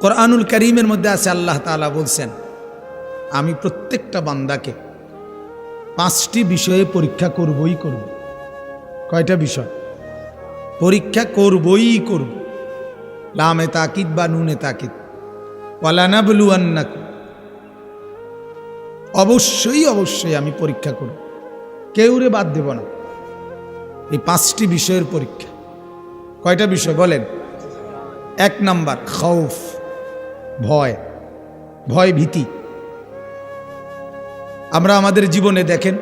কোরআনুল করিমের মধ্যে আছে আল্লাহ তাআলা বলছেন, আমি প্রত্যেকটা বান্দাকে পাঁচটি বিষয়ে পরীক্ষা করবই করব। কয়টা বিষয়? পরীক্ষা করবই করব। লামে তাকিদ বা নুনে তাকিদ। ওয়ালানা বলুয়ান্নাকু অবশ্যই অবশ্যই আমি পরীক্ষা করব। কেউরে বাদ দেব না। এই পাঁচটি বিষয়ের পরীক্ষা। কয়টা বিষয় বলেন? এক নাম্বার খৌফ ভয় ভয় ভীতি। আমরা আমাদের জীবনে দেখেন,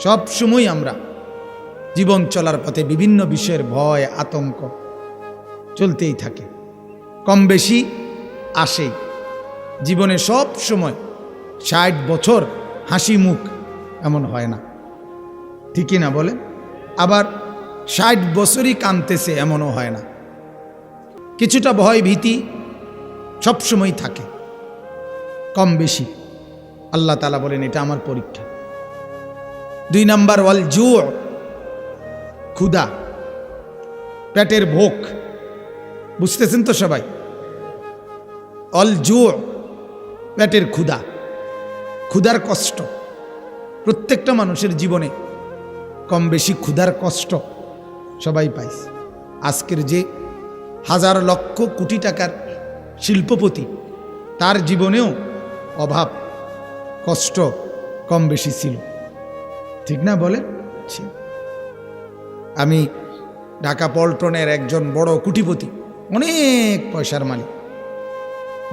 সব সময় আমরা জীবন চলার পথে বিভিন্ন বিষয়ের ভয়, আতঙ্ক চলতেই থাকে। কম বেশি আসেই জীবনে সব সময় ষাট বছর হাসি মুখ এমন হয় না। ঠিকই না বলে আবার ষাট বছরই কানতেছে এমনও হয় না। কিছুটা ভয় ভীতি সবসময় থাকে। কম বেশি। আল্লাহ তালা বলেন, এটা আমার পরীক্ষা। দুই নাম্বার, ওয়াল জু ক্ষুদা পেটের ভোগ বুঝতেছেন তো সবাই? অল জু, পেটের ক্ষুদা ক্ষুধার কষ্ট। প্রত্যেকটা মানুষের জীবনে কম বেশি ক্ষুধার কষ্ট সবাই পাইছে আজকের যে হাজার লক্ষ কোটি টাকার শিল্পপতি। তার জীবনেও অভাব, কষ্ট কম বেশি ছিল। ঠিক না বলে আমি ঢাকা পল্টনের একজন বড় কুটিপতি, অনেক পয়সার মালিক।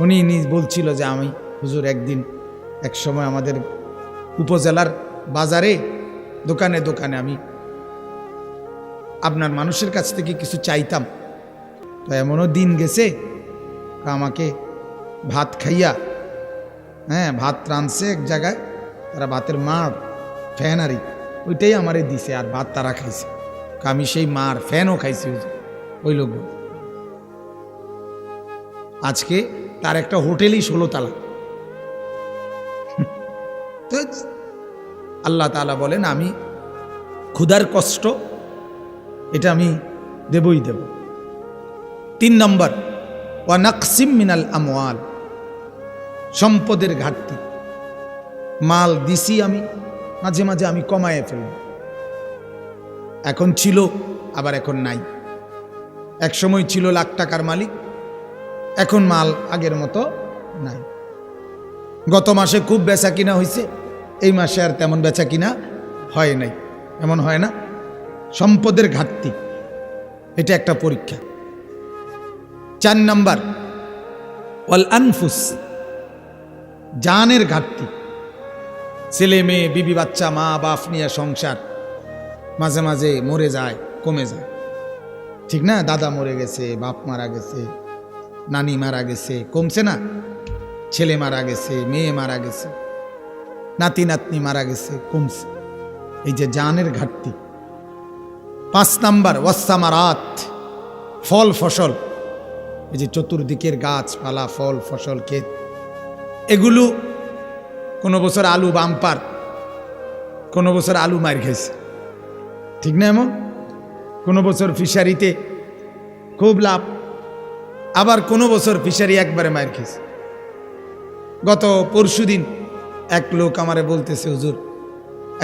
উনি নিজ বলছিল যে আমি, হুজুর একদিন এক সময় আমাদের উপজেলার বাজারে, দোকানে দোকানে আমি আপনার মানুষের কাছ থেকে কিছু চাইতাম। তো এমনও দিন গেছে আমাকে ভাত খাইয়া হ্যাঁ ভাত রাঁধছে এক জায়গায়, তারা ভাতের মার ফ্যানারি ওইটাই আমারে দিছে আর ভাত তারা খাইছে। আমি সেই মার ফ্যানও খাইছি ওই লোক আজকে তার একটা হোটেলই ষোলো তালা। তো আল্লাহ তাআলা বলেন, আমি ক্ষুধার কষ্ট, এটা আমি দেবই দেব। তিন নম্বর ওয়া নাকসিম মিনাল আমওয়াল। সম্পদের ঘাটতি। মাল দিছি আমি, মাঝে মাঝে আমি কমায়ে ফেলব। এখন ছিল, আবার এখন নাই। এক সময় ছিল লাখ টাকার মালিক, এখন মাল আগের মতো নাই। গত মাসে খুব বেচা কিনা হয়েছে এই মাসে আর তেমন বেচা কিনা হয় নাই। এমন হয় না। সম্পদের ঘাটতি, এটা একটা পরীক্ষা। চার নাম্বার। ওয়াল আনফুস, জানের ঘাটতি। ছেলে, মেয়ে, বিবি, বাচ্চা, মা, বাপ নিয়ে সংসার। মাঝে মাঝে মরে যায়, কমে যায়। ঠিক না? দাদা মরে গেছে, বাপ মারা গেছে, নানি মারা গেছে, কমছে না? ছেলে মারা গেছে, মেয়ে মারা গেছে, নাতি, নাতনি মারা গেছে, কমছে। এই যে জানের ঘাটতি। পাঁচ নাম্বার ওয়াসামারাত ফল ফসল। এই যে চতুর্দিকের গাছপালা, ফল, ফসল, ক্ষেত, এগুলো কোনো বছর আলু বাম্পার কোনো বছর আলু মার খেয়েছে ঠিক না, এমন? কোনো বছর ফিশারিতে খুব লাভ, আবার কোনো বছর ফিশারি একবারে মার খেয়েছে গত পরশু দিন এক লোক আমারে বলতেছে, হুজুর,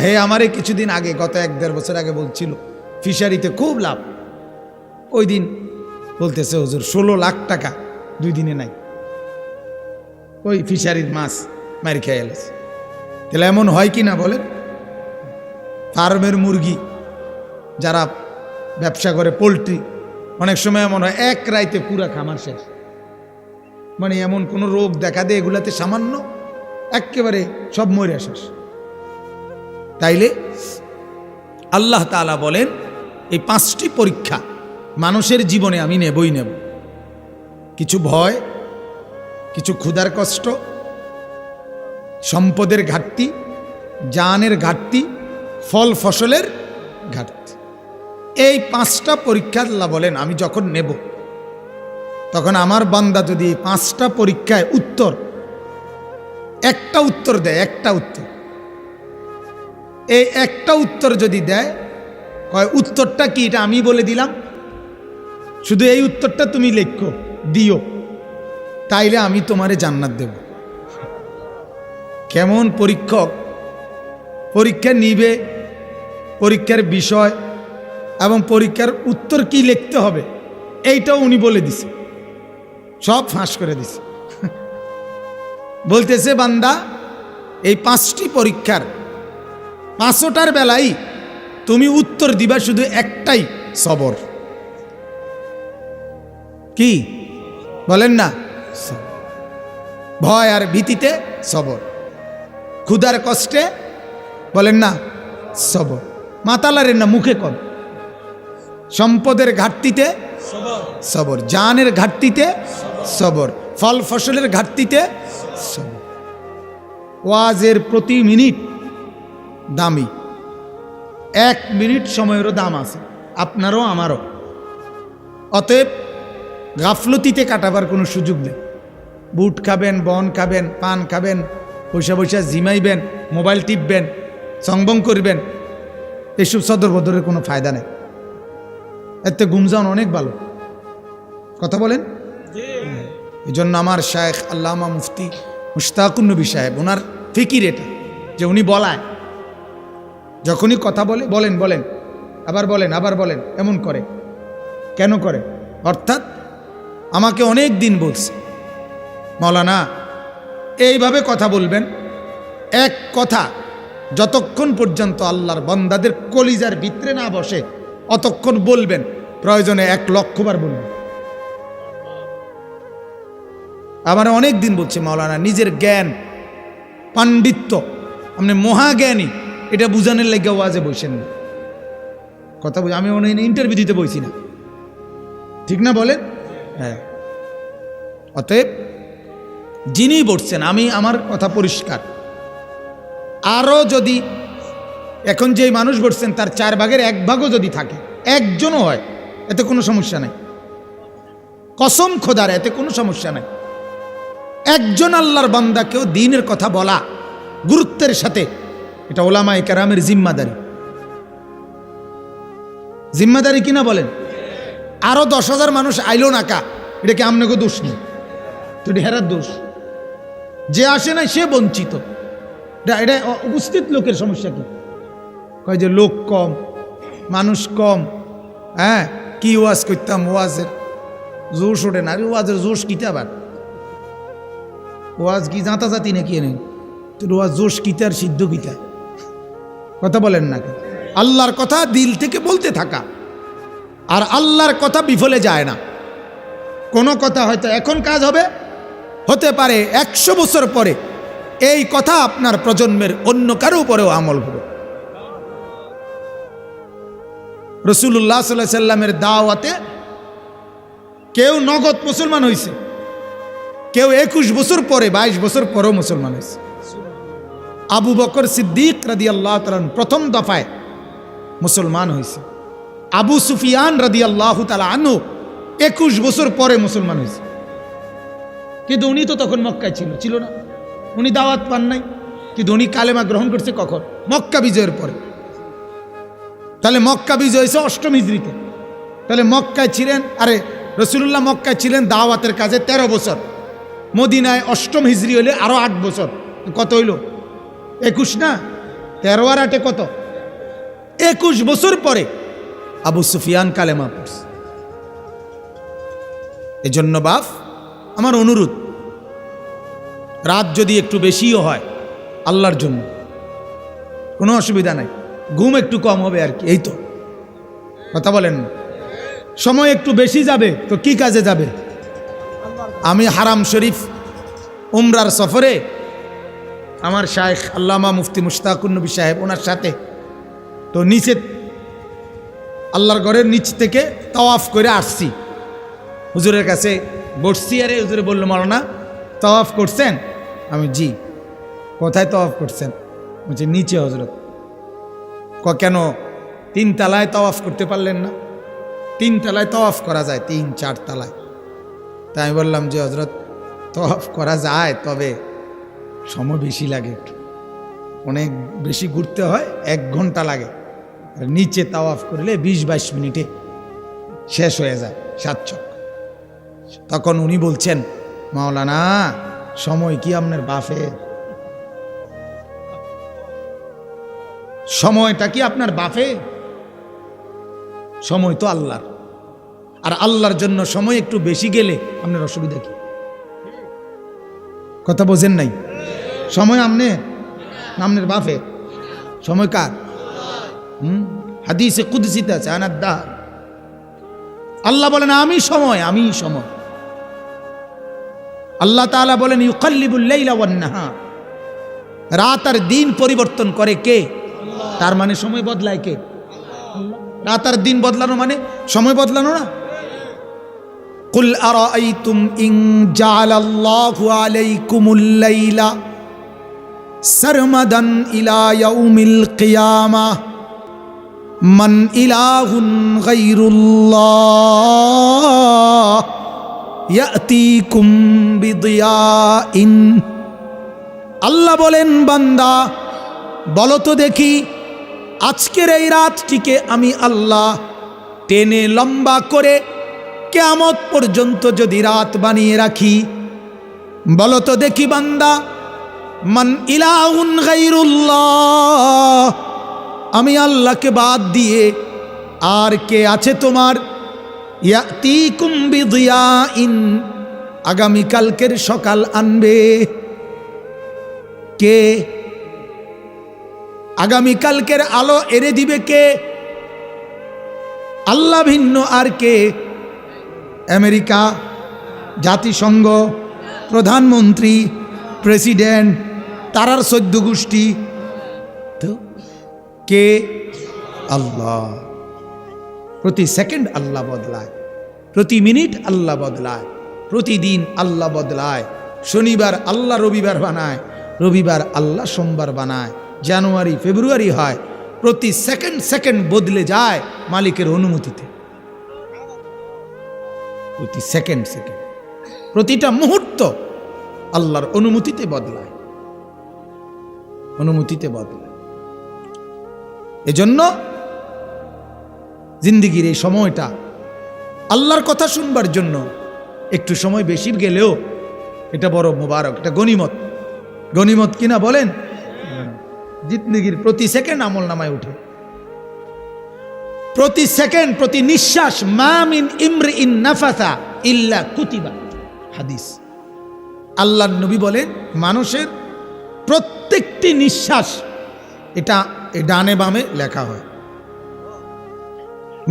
হে আমারে কিছুদিন আগে, গত এক দেড় বছর আগে বলছিল, ফিশারিতে খুব লাভ। ওই দিন বলতেছে, হুজুর, ষোলো লাখ টাকা দুই দিনে নাই। ওই ফিশারির মাছ মারি খেয়ে এলেছে তাহলে এমন হয় কি না বলেন? ফার্মের মুরগি যারা ব্যবসা করে, পোলট্রি, অনেক সময় এমন হয়, এক রাইতে পুরা খামার শেষ। মানে এমন কোনো রোগ দেখা দেয় এগুলাতে সামান্য একেবারে সব মরে শেষ। তাইলে আল্লাহ তাআলা বলেন, এই পাঁচটি পরীক্ষা মানুষের জীবনে আমি নেবই নেব। কিছু ভয়, কিছু ক্ষুধার কষ্ট, সম্পদের ঘাটতি, জানের ঘাটতি, ফল ফসলের ঘাটতি। এই পাঁচটা পরীক্ষা আল্লাহ বলেন, আমি যখন নেব, তখন আমার বান্দা যদি পাঁচটা পরীক্ষায় উত্তর, একটা উত্তর দেয়, একটা উত্তর। এই একটা উত্তর যদি দেয়, কয়, উত্তরটা কি? এটা আমি বলে দিলাম। শুধু এই উত্তরটা তুমি লেখো, দিও। তাইলে আমি তোমারে জান্নাত দেব। কেমন পরীক্ষক? পরীক্ষা নিবে, পরীক্ষার বিষয় এবং পরীক্ষার উত্তর কি লিখতে হবে, এইটাও উনি বলে দিছে। সব ফাঁস করে দিছে। বলতেছে, বান্দা, এই পাঁচটি পরীক্ষার পাঁচটার বেলায় তুমি উত্তর দিবা শুধু একটাই সবর। কি? বলেন না। ভয় আর ভীতিতে সবর। ক্ষুধার কষ্টে বলেন না, সবর। মাতালারের না মুখে কম। সম্পদের ঘাটতিতে সবর। জানের ঘাটতিতে সবর। ফল ফসলের ঘাটতিতে সবর। ওয়াজের প্রতি মিনিট দামি। এক মিনিট সময়েরও দাম আছে। আপনারও, আমারও। অতএব গাফলতিতে কাটাবার কোনো সুযোগ নেই। বুট খাবেন, বন খাবেন, পান খাবেন, পয়সা পয়সা জিমাইবেন, মোবাইল টিপবেন, সংবং করবেন, এসব সদর বদরের কোনো ফায়দা নেই। এতে গুমজান অনেক ভালো। কথা বলেন? এই জন্য আমার শায়েখ আল্লামা মুফতি মুশতাকুন নবী সাহেব, ওনার ফিকির এটা, যে উনি বলায়। যখনই কথা বলে, বলেন বলেন, আবার বলেন আবার বলেন, এমন করে। কেন করে? অর্থাৎ আমাকে অনেক দিন বলছে। মৌলানা, এইভাবে কথা বলবেন। এক কথা, যতক্ষণ পর্যন্ত আল্লাহর বন্দাদের কলিজার ভিতরে না বসে, অতক্ষণ বলবেন, প্রয়োজনে এক লক্ষবার বলবেন। আমার অনেক দিন বলছে মাওলানা নিজের জ্ঞান, পাণ্ডিত্য, আপনি মহাজ্ঞানী, এটা বুঝানোর লাগে ওয়াজে বসেন না। কথা বুঝ আমি অনেক ইন্টারভিউ দিতে বইছি না। ঠিক না বলেন? হ্যাঁ। অতএব যিনি বসছেন আমি আমার কথা পরিষ্কার। আরও যদি, এখন যেই মানুষ বসছেন তার চার ভাগের এক ভাগও যদি থাকে, একজনও হয়, এতে কোনো সমস্যা নাই। কসম খোদার, এতে কোনো সমস্যা নাই। একজন আল্লাহর বান্দাকেও দিনের কথা বলা, গুরুত্বের সাথে, এটা ওলামা কারামের জিম্মাদারি। জিম্মাদারি কিনা বলেন? আরও দশ হাজার মানুষ আইলো না কা? এটা কি আমনাকে দোষ নেই? তো এটা হেরার দোষ। যে আসে না সে বঞ্চিত। এটা এটা উপস্থিত লোকের সমস্যা কি? কয় যে লোক কম, মানুষ কম। হ্যাঁ কি ওয়াজ করতাম ওয়াজের? জোশ ওঠে না। আরে ওয়াজের জোশ কিতা আবার? ওয়াজ কি জাঁতা জাতি নাকি নেই তো ওয়াজ জোশ কিতা আর সিদ্ধ কিতা? কথা বলেন না? আল্লাহর কথা দিল থেকে বলতে থাকা। আর আল্লাহর কথা বিফলে যায় না। কোনো কথা হয়তো এখন কাজ হবে, হতে পারে একশো বছর পরে। এই কথা আপনার প্রজন্মের অন্য কারও উপরেও আমল হবে। রসুল্লাহ সাল্লাহ সাল্লামের দাওয়াতে কেউ নগদ মুসলমান হয়েছে কেউ একুশ বছর পরে, বাইশ বছর পরেও মুসলমান হয়েছে আবু বকর সিদ্দিক রাদি আল্লাহ প্রথম দফায় মুসলমান হয়েছে আবু সুফিয়ান রাদি আল্লাহ তালা আনু একুশ বছর পরে মুসলমান হয়েছে। কিন্তু উনি তো তখন মক্কায় ছিল ছিল না। উনি দাওয়াত পান নাই, কিন্তু উনি কালেমা গ্রহণ করছে কখন? মক্কা বিজয়ের পরে। তাহলে মক্কা বিজয় হয়েছে অষ্টম হিজড়িতে। তাহলে মক্কায় ছিলেন, আরে রসুল্লাহ মক্কায় ছিলেন দাওয়াতের কাজে ১৩ বছর। মদিনায় অষ্টম হিজড়ি হলে আরও আট বছর। কত হইল? একুশ না? তেরো আর আটে কত? একুশ বছর পরে আবু সুফিয়ান কালেমা পড়ছে। এজন্য বাপ, আমার অনুরোধ, রাত যদি একটু বেশিও হয় আল্লাহর জন্য, কোনো অসুবিধা নাই, ঘুম একটু কম হবে আর কি, এই তো। কথা বলেন সময় একটু বেশি যাবে তো কি কাজে যাবে? আমি হারাম শরীফ উমরার সফরে আমার শায়েখ আল্লামা মুফতি মুশতাকুন্নবী সাহেব ওনার সাথে, তো নিচে আল্লাহর ঘরের নিচ থেকে তাওয়াফ করে আসছি। হুজুরের কাছে বসছি, আরে হুজুরে বলল মারনা তাওয়াফ করছেন? আমি, জি। কোথায় তাওয়াফ করছেন? বলছি, নিচে হজরত ক, কেন? তিন তালায় তাওয়াফ করতে পারলেন না? তিন তালায় তাওয়াফ করা যায়, তিন, চার তালায়। তাই আমি বললাম যে হজরত তফ করা যায়, তবে সময় বেশি লাগে অনেক বেশি ঘুরতে হয়, এক ঘণ্টা লাগে। নিচে তাওয়াফ করলে বিশ বাইশ মিনিটে শেষ হয়ে যায়, সাত চক। তখন উনি বলছেন, মাওলানা, সময় কি আপনার বাফে সময়টা কি আপনার বাফে সময় তো আল্লাহর। আর আল্লাহর জন্য সময় একটু বেশি গেলে আপনার অসুবিধা কি? কথা বোঝেন নাই। সময় আমনে আমনের বাফে সময় কার? হাদিসে কুদসিতে আছে আনাদ্দার আল্লাহ বলেন, আমি সময় আমি সময়। আল্লাহ তালা বলেন, ইউকাল্লিবুল লাইলা ওয়ান নাহার। রাত আর দিন পরিবর্তন করে কে? তার মানে সময় বদলায় কে? রাত আর দিন বদলানো মানে সময় বদলানো না? কুল আরাইতুম ইন জাআলাল্লাহু আলাইকুমুল লাইলা সারমাদান ইলা ইয়াউমিল কিয়ামাহ মান ইলাহুন গায়রুল্লাহ ইয়াতিকুম বিদিয়াইন। আল্লাহ বলেন, বান্দা, বলো তো দেখি, আজকের এই রাতটিকে আমি আল্লাহ টেনে লম্বা করে কেয়ামত পর্যন্ত যদি রাত বানিয়ে রাখি। বলো তো দেখি, বান্দা, মান ইলাউন গাইরুল্লাহ আমি আল্লাহকে বাদ দিয়ে আর কে আছে তোমার? ইয়াতিকুম বিদিয়াইন আগামীকালকের সকাল আনবে। কে? আগামীকালকের আলো এনে দিবে কে? আল্লাহ ভিন্ন আর কে? আমেরিকা, জাতিসংঘ, প্রধানমন্ত্রী, প্রেসিডেন্ট, তারার সদ্য গোষ্ঠী কে? আল্লাহ। প্রতি সেকেন্ড আল্লাহ বদলায়। প্রতি মিনিট আল্লাহ বদলায়। প্রতিদিন আল্লাহ বদলায়। শনিবার আল্লাহ, রবিবার বানায়। রবিবার আল্লাহ, সোমবার বানায়। জানুয়ারি, ফেব্রুয়ারি হয়। প্রতি সেকেন্ড সেকেন্ড বদলে যায় মালিকের অনুমতিতে। প্রতি সেকেন্ড সেকেন্ড। প্রতিটা মুহূর্ত আল্লাহর অনুমতিতে বদলায়। অনুমতিতে বদলায়। এজন্য জিন্দিগির এই সময়টা আল্লাহর কথা শুনবার জন্য একটু সময় বেশি গেলেও এটা বড় মোবারক, এটা গনিমত গনিমত কিনা বলেন? জিন্দগির প্রতি সেকেন্ড আমল নামায় উঠে। প্রতি সেকেন্ড, প্রতি নিঃশ্বাস মামিন ইমরি ইন নাফাসা ইল্লা কুতিবা। হাদিস। আল্লাহ নবী বলেন, মানুষের প্রত্যেকটি নিঃশ্বাস এটা এ ডানে বামে লেখা হয়।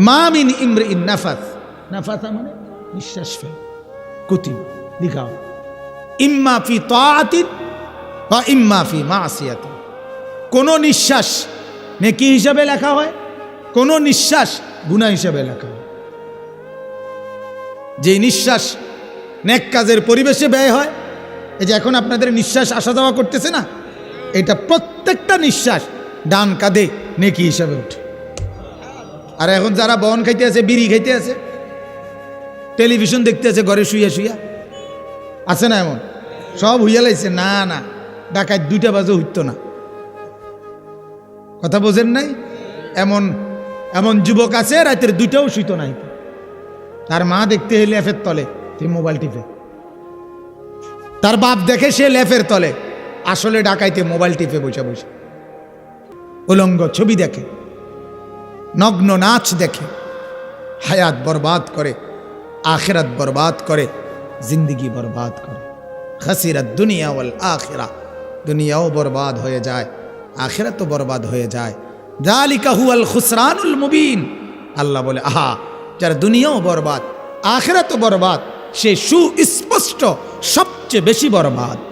মামিন ইমরি ইন নাফাস। নাফাসা মানে নিঃশ্বাস ফেল। কুতিবা লিখা ইম্মা ফি তাআতিন বা ইম্মা ফি মাসিয়াতিন কোন নিঃশ্বাস নেকি হিসাবে লেখা হয়, কোন নিঃশ্বাস গুণা হিসাবে লেখা হয়। যে নিঃশ্বাস নেক কাজের পরিবেশে ব্যয় হয়, এই যে এখন আপনাদের নিঃশ্বাস আসা যাওয়া করতেছে না, এটা প্রত্যেকটা নিঃশ্বাস ডান কাঁধে নেকি হিসাবে উঠে। আর এখন যারা বন খাইতে আছে, বিড়ি খাইতে আছে টেলিভিশন দেখতে আছে, ঘরে শুইয়া শুইয়া। আছে না এমন? সব হইয়া লাইছে, না না, ডাকাত দুইটা বাজে হইতো না। কথা বোঝেন নাই? এমন এমন যুবক আছে, রাতের দুইটাও শুইত নাই তার মা দেখতে হলে ল্যাফের তলে, তুই মোবাইল টিপে। তার বাপ দেখে সে ল্যাফের তলে। আসলে ডাকাইতে মোবাইল টিপে বসে বসে। উলঙ্গ ছবি দেখে, নগ্ন নাচ দেখে, হায়াত বরবাদ করে, আখেরাত বরবাদ করে, জিন্দগি বরবাদ করে। খাসিরাত দুনিয়া ওয়াল আখেরা, দুনিয়াও বরবাদ হয়ে যায় আখেরাত তো বরবাদ হয়ে যায়। জালিকা হুয়াল খুসরানুল মুবিন। আল্লাহ বলে, আহা, যার দুনিয়াও বরবাদ আখেরাত তো বরবাদ, সে সুস্পষ্ট সবচেয়ে বেশি বরবাদ।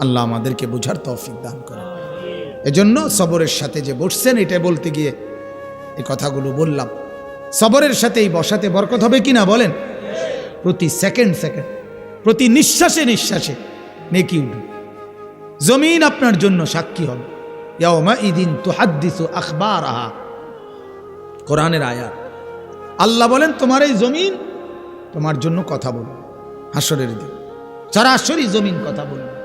আল্লাহ আমাদেরকে বুঝার তৌফিক দান করে এজন্য সবরের সাথে যে বসছেন এটা বলতে গিয়ে এই কথাগুলো বললাম। সবরের সাথে এই বসাতে বরকত হবে কিনা বলেন? প্রতি সেকেন্ড সেকেন্ড, প্রতি নিঃশ্বাসে নিঃশ্বাসে নেকি উঠবে। জমিন আপনার জন্য সাক্ষী হবে। ইয়াওমা ইদিন তুহাদ্দিসু আখবার আহা কোরআনের আয়াত। আল্লাহ বলেন, তোমার এই জমিন তোমার জন্য কথা বলবে। হাসরের দিন। সরাসরি জমিন কথা বলবে।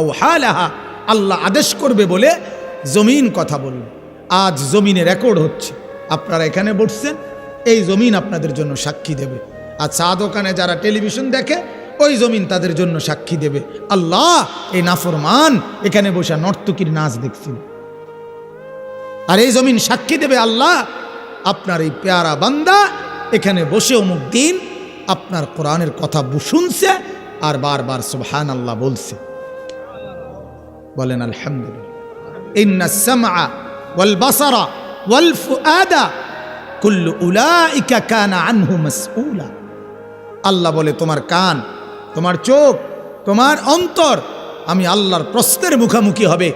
আওহালাহা। আল্লাহ আদেশ করবে বলে জমিন কথা বলবে আজ জমিনে রেকর্ড হচ্ছে। আপনারা এখানে বসছেন, এই জমিন আপনাদের জন্য সাক্ষী দেবে। আর চা দোকানে যারা টেলিভিশন দেখে, ওই জমিন তাদের জন্য সাক্ষী দেবে। আল্লাহ, এই নাফরমান এখানে বসে নর্তকীর নাচ দেখছিল আর এই জমিন সাক্ষী দেবে আল্লাহ। আপনার এই পেয়ারা বান্দা এখানে বসে অমুক দিন আপনার কোরআনের কথা শুনছে আর বারবার সুবহান আল্লাহ বলছে। বলেন, আলহামদুলিল্লাহ। আল্লাহ বলে, তোমার কান, তোমার চোখ, তোমার অন্তর, আমি আল্লাহর প্রশ্নের মুখামুখি হবে।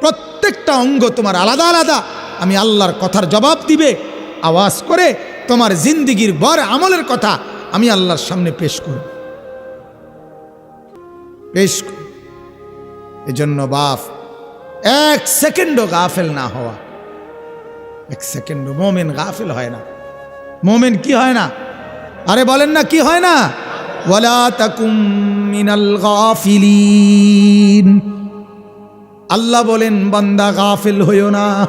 প্রত্যেকটা অঙ্গ তোমার আলাদা আলাদা। আমি আল্লাহর কথার জবাব দিবে। আওয়াজ করে তোমার জিন্দিগির বর আমলের কথা আমি আল্লাহর সামনে পেশ করব। পেশ এজন্য বাপ, এক সেকেন্ডও গাফেল না হওয়া। এক সেকেন্ডও মোমেন গাফেল হয় না। মোমেন কি হয় না? আরে বলেন না কি হয় না? গাফিলিন। আল্লাহ বলেন, বান্দা গাফিল হইও না।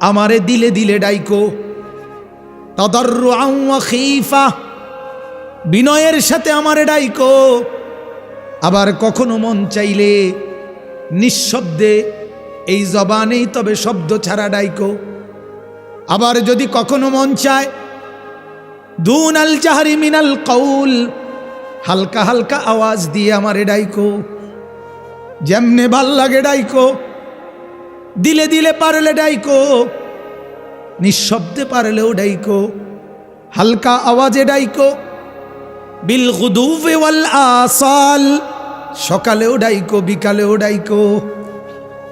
আমারে দিলে দিলে ডাইকো। তাদাররুআন ওয়া খীফা। বিনয়ের সাথে আমারে ডাইকো। আবার কখনো মন চাইলে নিঃশব্দে এই জবানেই তবে শব্দ ছাড়া ডাইকো। আবার যদি কখনো মন চায় দুন আল জাহারি মিনাল কৌল হালকা হালকা আওয়াজ দিয়ে আমারে ডাইকো। যেমনে ভালো লাগে ডাইকো, দিলে দিলে পারলে ডাইকো, নিঃশব্দে পারলেও ডাইকো, হালকা আওয়াজে ডাইকো। বিল ওয়াল আসাল। সকালেও ডাইকো, বিকালেও ডাইকো।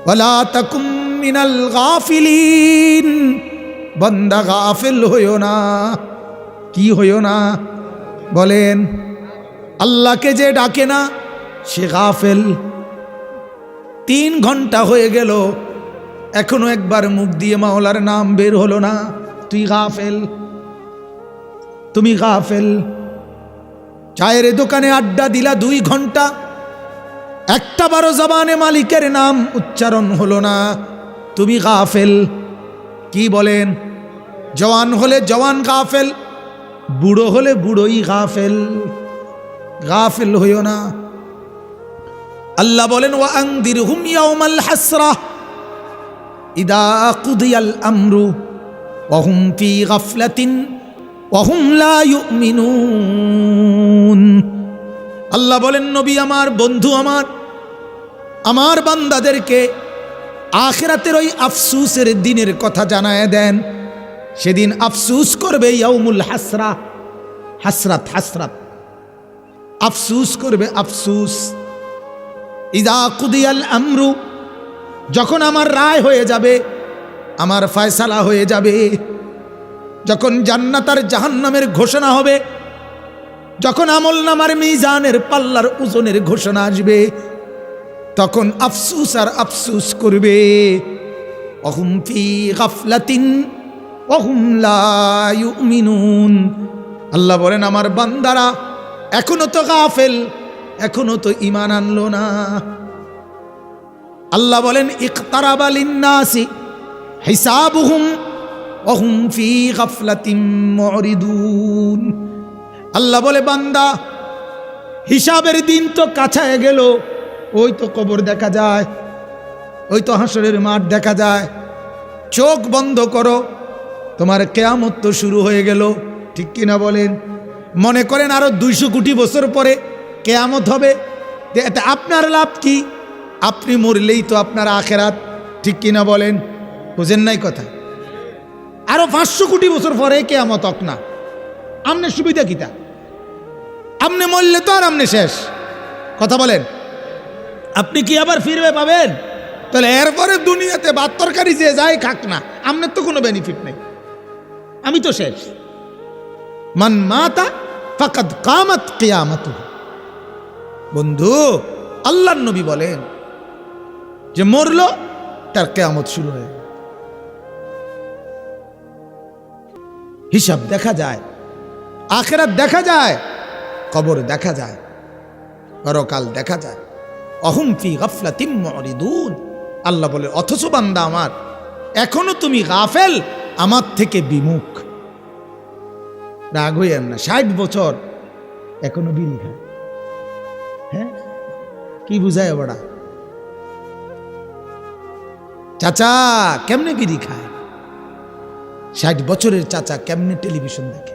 ওয়ালা তাকুম মিনাল গাফিলিন। বন্দা গাফিল হইও না। কি হইও না? বলেন, আল্লাহকে যে ডাকে না, সে গাফেল। তিন ঘণ্টা হয়ে গেল, এখনও একবার মুখ দিয়ে মাওলার নাম বের হলো না। তুই গাফেল। তুমি গাফেল। চায়ের দোকানে আড্ডা দিলা দুই ঘণ্টা একটা বারো জবানে মালিকের নাম উচ্চারণ হলো না। তুমি গাফেল, কি বলেন? জওয়ান হলে জওয়ান গাফেল, বুড়ো হলে বুড়োই গাফেল। গাফেল হইও না। আল্লাহ বলেন ওয়া আংদির হুম ইয়াউমাল হাসরা, ইদা কুদিয়াল আমরু ওহুম ফি গাফলাতিন আল্লাহ বলেন, নবী আমার, বন্ধু আমার আমার বান্দাদেরকে আখেরাতের ওই আফসুসের দিনের কথা জানায় দেন। সেদিন আফসুস করবে ইয়াউমুল হাসরা, হাসরাত হাসরাত। আফসুস করবে আফসুস। ইদা কুদিয়াল আমরু, যখন আমার রায় হয়ে যাবে, আমার ফয়সালা হয়ে যাবে যখন জান্নাত আর জাহান্নামের ঘোষণা হবে, যখন আমল নামার মিজানের পাল্লার ওজনের ঘোষণা আসবে, তখন আফসুস আর আফসুস করবে। অহুম ফি গাফলাতিন, অহুম আল্লাহ বলেন, আমার বান্দারা, এখনও তো গাফেল, এখনও তো ইমান আনলো না। আল্লাহ বলেন, ইকতারাবা লিন্নাসি হিসাবুহুম অহুম ফি গাফলাতিম আল্লাহ বলে, বান্দা, হিসাবের দিন তো কাছায় গেল, ওই তো কবর দেখা যায়, ওই তো হাসরের মাঠ দেখা যায়। চোখ বন্ধ করো, তোমার কেয়ামত তো শুরু হয়ে গেল, ঠিক কিনা বলেন? মনে করেন আরও দুইশো কোটি বছর পরে কেয়ামত হবে এতে আপনার লাভ কি? আপনি মরলেই তো আপনার আখেরাত, ঠিক কিনা বলেন? বুঝেন নাই কথা? আরও পাঁচশো কোটি বছর পরে কেয়ামত না। আমনে সুবিধা কিতা? আপনি মরলে তো আর আপনি শেষ। কথা বলেন। আপনি কি আবার ফিরবে পাবেন? তাহলে এরপরে দুনিয়াতে ভাত তরকারি যে যায় খাক না, আমনের তো কোনো বেনিফিট নেই। আমি তো শেষ। মান মাতা ফাকাদ কামাত কিয়ামত। বন্ধু আল্লাহ নবী বলেন যে মরল, তার কেয়ামত শুরু হয়ে হিসাব দেখা যায়, আখেরাত দেখা যায়, কবর দেখা যায়, পরকাল দেখা যায়। অহম ফি গফলাতিম মুরিদুন। আল্লাহ বলে, অথচ বান্দা আমার, এখনও তুমি গাফেল, আমার থেকে বিমুখ। রাগ হইয়ান না, ষাট বছর এখনও বিড়ি হ্যাঁ? কি বুঝায় বড়া চাচা, কেমনে বিড়ি খায়? ষাট বছরের চাচা কেমনে টেলিভিশন দেখে?